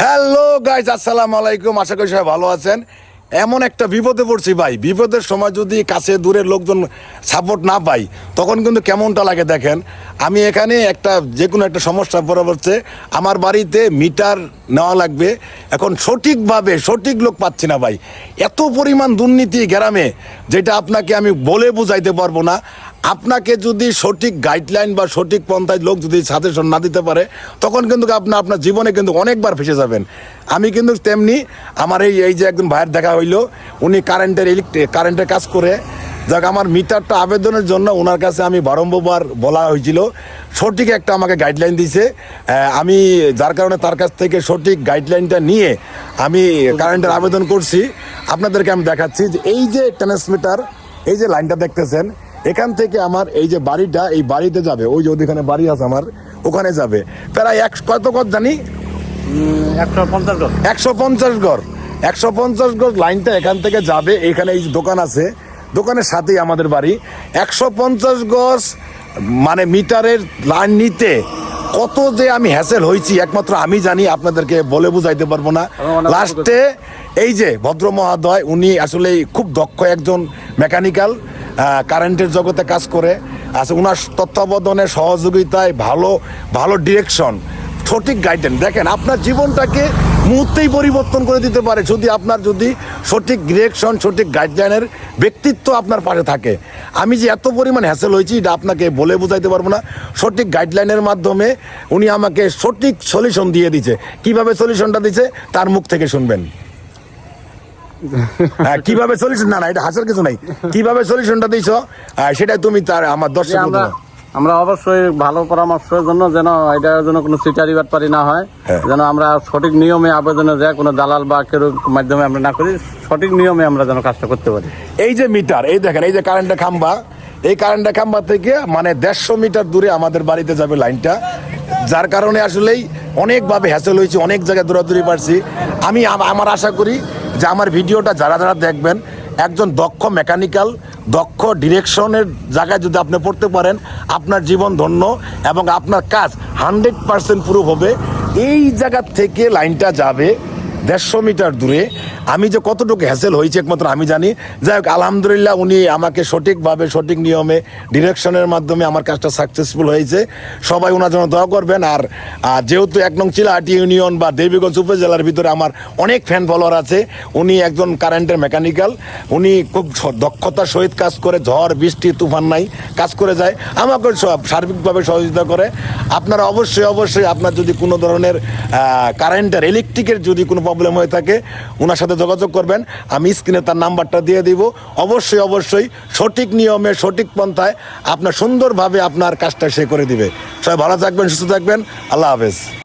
Hello guys আসসালামু আলাইকুম। আশা করি সবাই ভালো আছেন। এমন একটা বিপদে পড়ছি ভাই। বিপদের সময় যদি কাছে দূরের লোকজন সাপোর্ট না পাই, তখন কিন্তু কেমনটা লাগে দেখেন? আমি এখানে একটা যে কোনো একটা সমস্যা পড়ছে আমার বাড়িতে মিটার নেওয়া লাগবে। এখন সঠিকভাবে সঠিক লোক পাচ্ছি না ভাই। এত পরিমাণ দুর্নীতি গ্রামে, যেটা আপনাকে আমি বলে বুঝাইতে পারব না। আপনাকে যদি সঠিক গাইডলাইন বা সঠিক পন্থায় লোক যদি সাজেশন না দিতে পারে, তখন কিন্তু আপনি আপনার জীবনে কিন্তু অনেকবার ফেসে যাবেন। আমি কিন্তু তেমনি আমার এই এই যে একজন ভাইয়ের দেখা হইল, উনি কারেন্টের ইলেকট্রিক কারেন্টের কাজ করে যাক আমার মিটারটা আবেদনের জন্য ওনার কাছে আমি বারম্বার বলা হয়েছিল সঠিক একটা আমাকে গাইডলাইন দিছে আমি যার কারণে তার কাছ থেকে সঠিক গাইডলাইনটা নিয়ে আমি কারেন্টের আবেদন করছি। আপনাদেরকে আমি দেখাচ্ছি যে এই যে ট্রান্সমিটার এই যে লাইনটা দেখতেছেন এখান থেকে আমার এই যে বাড়িটা এই বাড়িতে যাবে ওই যে ওদিকে বাড়ি আছে আমার ওখানে যাবে। প্রায় এক কত কত জানি? একশো পঞ্চাশ গজ একশো পঞ্চাশ গড় একশো পঞ্চাশ গড় লাইনটা এখান থেকে যাবে এখানে এই যে দোকান আছে দোকানের সাথেই আমাদের বাড়ি। একশো পঞ্চাশ গজ মানে মিটারের লাইন নিতে কত যে আমি হ্যাসেল হয়েছি একমাত্র আমি জানি আপনাদেরকে বলে বুঝাইতে পারব না। লাস্টে এই যে ভদ্র মহোদয় উনি আসলে খুব দক্ষ একজন মেকানিক্যাল কারেন্টের জগতে কাজ করে। আছে ওনার তত্ত্বাবধানে সহযোগিতায় ভালো ভালো ডিরেকশন সঠিক গাইডেন দেখেন আপনার জীবনটাকে মুহূর্তেই পরিবর্তন করে দিতে পারে যদি আপনার যদি সঠিক ডিরেকশন সঠিক গাইডলাইনের ব্যক্তিত্ব আপনার পাশে থাকে। আমি যে এত পরিমাণ হ্যাসেল হয়েছি এটা আপনাকে বলে বোঝাইতে পারব না। সঠিক গাইডলাইনের মাধ্যমে উনি আমাকে সঠিক সলিউশন দিয়ে দিছে কীভাবে সলিউশনটা দিছে তার মুখ থেকে শুনবেন। হ্যাঁ, কীভাবে সলিউশন না না এটা হাসার কিছু নাই। কীভাবে সলিউশনটা দিছো সেটাই তুমি তার আমার দর্শক আমরা অবশ্যই ভালো পরামর্শের জন্য যেন এটার জন্য কোনো সিটারি বাটপারি না হয় হ্যাঁ। যেন আমরা সঠিক নিয়মে আবেদনে যায় কোনো দালাল বা কেউ মাধ্যমে আমরা না করি সঠিক নিয়মে আমরা যেন কাজটা করতে পারি এই যে মিটার এই দেখেন এই যে কারেন্টের খাম্বা এই কারেন্টের খাম্বা থেকে মানে দেড়শো মিটার দূরে আমাদের বাড়িতে যাবে লাইনটা যার কারণে আসলেই অনেকভাবে হ্যাসেল হয়েছে অনেক জায়গায় দৌড়াদৌড়ি পারছি আমি আমার আশা করি যে আমার ভিডিওটা যারা যারা দেখবেন একজন দক্ষ মেকানিক্যাল দক্ষ ডিরেকশনের জায়গায় যদি আপনি পড়তে পারেন, আপনার জীবন ধন্য এবং আপনার কাজ হান্ড্রেড পার্সেন্ট প্রুফ হবে। এই জায়গার থেকে লাইনটা যাবে। দেড়শো মিটার দূরে। আমি যে কতটুকু হ্যাসেল হয়েছে একমাত্র আমি জানি। যাই হোক, আলহামদুলিল্লাহ উনি আমাকে সঠিকভাবে, সঠিক নিয়মে ডিরেকশনের মাধ্যমে আমার কাজটা সাকসেসফুল হয়েছে। সবাই ওনার জন্য দোয়া করবেন। আর যেহেতু এক নং চিলাহাটি ইউনিয়ন বা দেবীগঞ্জ উপজেলার ভিতরে আমার অনেক ফ্যান ফলোয়ার আছে, উনি একজন কারেন্টের মেকানিক্যাল উনি খুব দক্ষতার সহিত কাজ করে, ঝড়, বৃষ্টি, তুফান নাই, কাজ করে যায়। আমাকে সব সার্বিকভাবে সহযোগিতা করে। আপনারা অবশ্যই অবশ্যই আপনার যদি কোনো ধরনের কারেন্টের ইলেকট্রিকের যদি কোনো প্রবলেম হয়ে থাকে ওনার সাথে যোগাযোগ করবেন। আমি স্ক্রিনে তার নাম্বারটা দিয়ে দিব। অবশ্যই অবশ্যই সঠিক নিয়মে, সঠিক পন্থায় আপনার সুন্দরভাবে আপনার কাজটা সে করে দিবে। সবাই ভালো থাকবেন, সুস্থ থাকবেন। আল্লাহ হাফেজ।